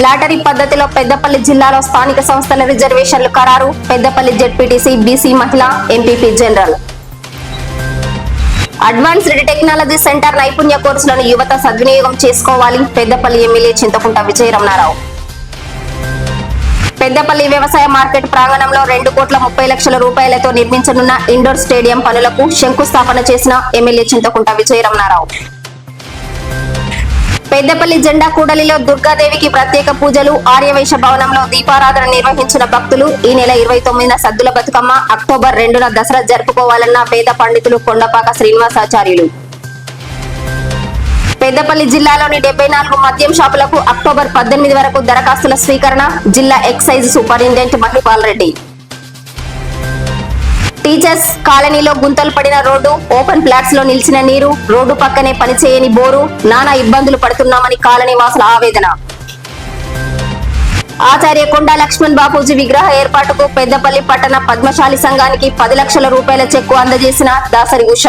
Lottery పద్ధతిలో పెద్దపల్లి జిల్లాలో స్థానిక సంస్థల రిజర్వేషన్లు ఖరారు. పెద్దపల్లి జెడ్పీటీసీ బీసీ మహిళ MPP general. Advanced technology centre నైపుణ్య కోర్సులను యువత సద్వినియోగం చేసుకోవాలి. పెద్దపల్లి ఎమ్మెల్యే చింతకుంట విజయరమణారావు. పెద్దపల్లి వ్యవసాయ మార్కెట్ ప్రాంగణంలో రెండు కోట్ల ముప్పై లక్షల రూపాయలతో నిర్మించనున్న ఇండోర్ స్టేడియం పనులకు శంకుస్థాపన చేసిన ఎమ్మెల్యే చింతకుంట విజయరమణారావు. పెద్దపల్లి జెండా కూడలిలో దుర్గాదేవికి ప్రత్యేక పూజలు ఆర్యవైశ్య భవనంలో దీపారాధన నిర్వహించిన భక్తులు ఈ నెల ఇరవై తొమ్మిదిన సద్దుల బతుకమ్మ అక్టోబర్ రెండున దసరా జరుపుకోవాలన్న పేద పండితులు కొండపాక శ్రీనివాసాచార్యులు. పెద్దపల్లి జిల్లాలోని డెబ్బై నాలుగు మద్యం షాపులకు అక్టోబర్ పద్దెనిమిది వరకు దరఖాస్తుల స్వీకరణ జిల్లా excise superintendent Mahipal Reddy. Teachers కాలనీలో గుంతలు పడిన రోడ్డు ఓపెన్ ఫ్లాట్స్లో నిలిచిన నీరు రోడ్డు పక్కనే పనిచేయని బోరు నానా ఇబ్బందులు పడుతున్నామని కాలనీ వాసుల ఆవేదన. ఆచార్య కొండా లక్ష్మణ్ బాపూజీ విగ్రహ ఏర్పాటుకు పెద్దపల్లి పట్టణ పద్మశాలి సంఘానికి పది లక్షల రూపాయల చెక్కు అందజేసిన దాసరి ఉష.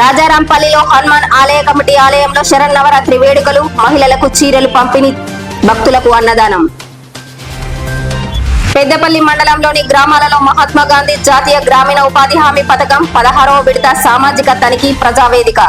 రాజారాంపల్లిలో హనుమాన్ ఆలయ కమిటీ ఆలయంలో శరన్నవరాత్రి వేడుకలు మహిళలకు చీరలు పంపిణీ భక్తులకు అన్నదానం. పెద్దపల్లి మండలంలోని గ్రామాలలో మహాత్మా గాంధీ జాతీయ గ్రామీణ ఉపాధి హామీ పథకం పదహారవ విడత సామాజిక తనిఖీ ప్రజావేదిక.